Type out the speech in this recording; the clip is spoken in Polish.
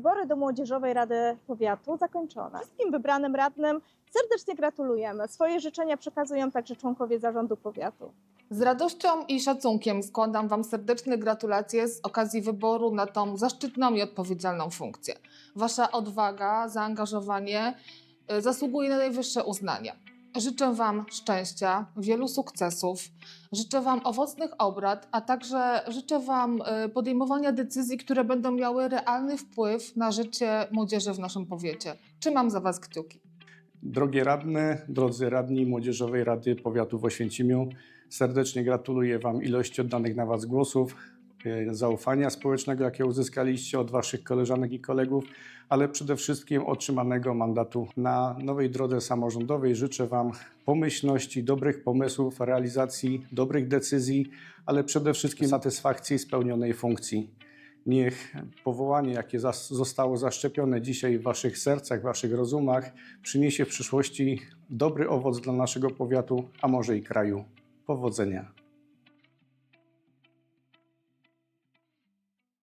Wybory do Młodzieżowej Rady Powiatu zakończone. Wszystkim wybranym radnym serdecznie gratulujemy. Swoje życzenia przekazują także członkowie zarządu powiatu. Z radością i szacunkiem składam Wam serdeczne gratulacje z okazji wyboru na tą zaszczytną i odpowiedzialną funkcję. Wasza odwaga, zaangażowanie y, zasługuje na najwyższe uznanie. Życzę Wam szczęścia, wielu sukcesów, życzę Wam owocnych obrad, a także życzę Wam y, podejmowania decyzji, które będą miały realny wpływ na życie młodzieży w naszym powiecie. Trzymam za Was kciuki. Drogie radne, drodzy radni Młodzieżowej Rady Powiatu w Oświęcimiu, serdecznie gratuluję Wam ilości oddanych na Was głosów, zaufania społecznego, jakie uzyskaliście od Waszych koleżanek i kolegów, ale przede wszystkim otrzymanego mandatu na nowej drodze samorządowej. Życzę Wam pomyślności, dobrych pomysłów, realizacji dobrych decyzji, ale przede wszystkim satysfakcji spełnionej funkcji. Niech powołanie, jakie zostało zaszczepione dzisiaj w Waszych sercach, Waszych rozumach, przyniesie w przyszłości dobry owoc dla naszego powiatu, a może i kraju. Powodzenia.